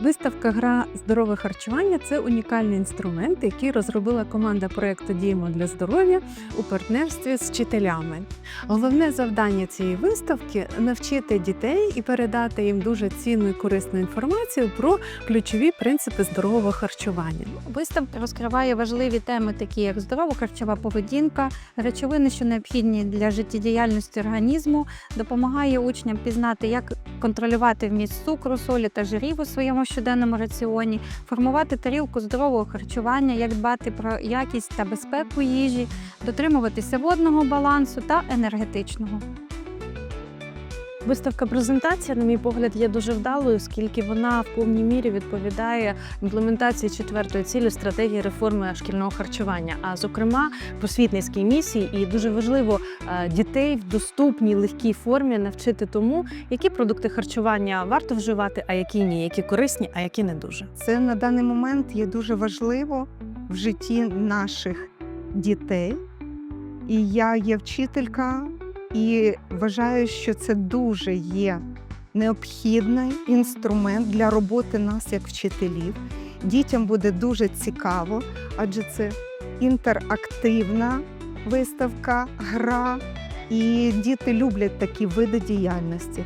Виставка Гра здорове харчування це унікальний інструмент, який розробила команда проєкту Діємо для здоров'я у партнерстві з вчителями. Головне завдання цієї виставки навчити дітей і передати їм дуже цінну і корисну інформацію про ключові принципи здорового харчування. Виставка розкриває важливі теми, такі як здорова харчова поведінка, речовини, що необхідні для життєдіяльності організму, допомагає учням пізнати, як контролювати вміст цукру, солі та жирів у своєму щоденному раціоні, формувати тарілку здорового харчування, як дбати про якість та безпеку їжі, дотримуватися водного балансу та енергетичного. Виставка презентація, на мій погляд, є дуже вдалою, оскільки вона в повній мірі відповідає імплементації четвертої цілі стратегії реформи шкільного харчування, а зокрема просвітницькій місії. І дуже важливо е, дітей в доступній легкій формі навчити тому, які продукти харчування варто вживати, а які ні, які корисні, а які не дуже. Це на даний момент є дуже важливо в житті наших дітей. І я є вчителька і вважаю, що це дуже є необхідний інструмент для роботи нас як вчителів. Дітям буде дуже цікаво, адже це інтерактивна виставка, гра, і діти люблять такі види діяльності.